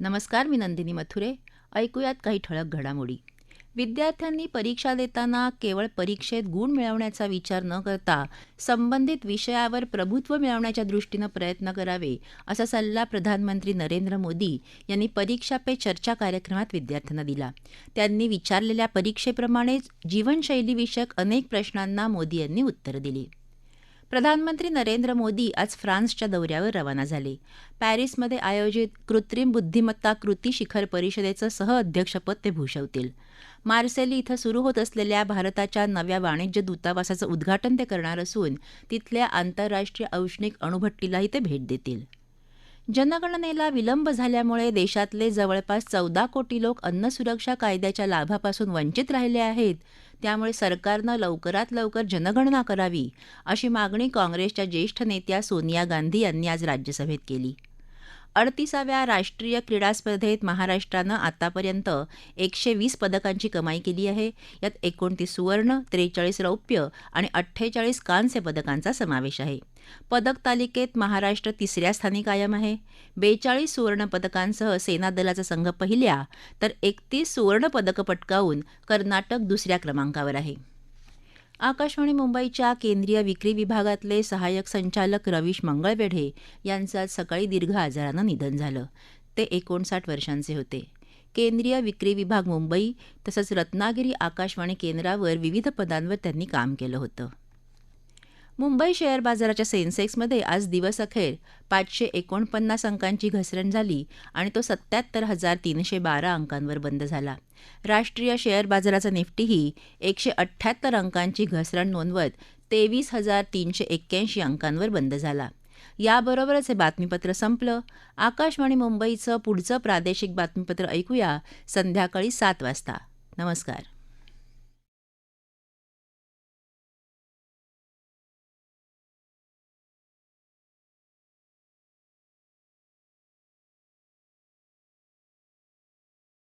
नमस्कार मी नंदिनी मथुरे. ऐकूयात काही ठळक घडामोडी. विद्यार्थ्यांनी परीक्षा देताना केवळ परीक्षेत गुण मिळवण्याचा विचार न करता संबंधित विषयावर प्रभुत्व मिळवण्याच्या दृष्टीनं प्रयत्न करावे असा सल्ला प्रधानमंत्री नरेंद्र मोदी यांनी परीक्षा पे चर्चा कार्यक्रमात विद्यार्थ्यांना दिला. त्यांनी विचारलेल्या परीक्षेप्रमाणेच जीवनशैलीविषयक अनेक प्रश्नांना मोदी यांनी उत्तरं दिली. प्रधानमंत्री नरेंद्र मोदी आज फ्रान्सच्या दौऱ्यावर रवाना झाले. पॅरिसमध्ये आयोजित कृत्रिम बुद्धिमत्ता कृती शिखर परिषदेचं सहअध्यक्षपद ते भूषवतील. मार्सेली इथं सुरू होत असलेल्या भारताच्या नव्या वाणिज्य दूतावासाचं उद्घाटन ते करणार असून तिथल्या आंतरराष्ट्रीय औष्णिक अणुभट्टीलाही ते भेट देतील. जनगणनेला विलंब झाल्यामुळे देशातले जवळपास चौदा कोटी लोक अन्न सुरक्षा कायद्याच्या लाभापासून वंचित राहिले आहेत. त्यामुळे सरकारनं लवकरात लवकर जनगणना करावी अशी मागणी काँग्रेसच्या ज्येष्ठ नेत्या सोनिया गांधी यांनी आज राज्यसभेत केली. अडतीसाव्या राष्ट्रीय क्रीडा स्पर्धेत महाराष्ट्रानं आतापर्यंत एकशे वीस पदकांची कमाई केली आहे. यात एकोणतीस सुवर्ण त्रेचाळीस रौप्य आणि अठ्ठेचाळीस कांस्य पदकांचा समावेश आहे. पदक तालिकेत महाराष्ट्र तिसऱ्या स्थानी कायम आहे. बेचाळीस सुवर्णपदकांसह सेना दलाचा संघ पहिल्या तर एकतीस सुवर्णपदकं पटकावून कर्नाटक दुसऱ्या क्रमांकावर आहे. आकाशवाणी मुंबईच्या केंद्रीय विक्री विभागातले सहाय्यक संचालक रवीश मंगळवेढे यांचं आज सकाळी दीर्घ आजारानं निधन झालं. ते एकोणसाठ वर्षांचे होते. केंद्रीय विक्री विभाग मुंबई तसंच रत्नागिरी आकाशवाणी केंद्रावर विविध पदांवर त्यांनी काम केलं होतं. मुंबई शेअर बाजाराच्या सेन्सेक्समध्ये आज दिवसअखेर पाचशे एकोणपन्नास अंकांची घसरण झाली आणि तो सत्याहत्तर हजार तीनशे बारा अंकांवर बंद झाला. राष्ट्रीय शेअर बाजाराचा निफ्टीही एकशे अठ्ठ्याहत्तर अंकांची घसरण नोंदवत तेवीस हजार तीनशे एक्क्याऐंशी अंकांवर बंद झाला. याबरोबरच हे बातमीपत्र संपलं. आकाशवाणी मुंबईचं पुढचं प्रादेशिक बातमीपत्र ऐकूया संध्याकाळी सात वाजता. नमस्कार.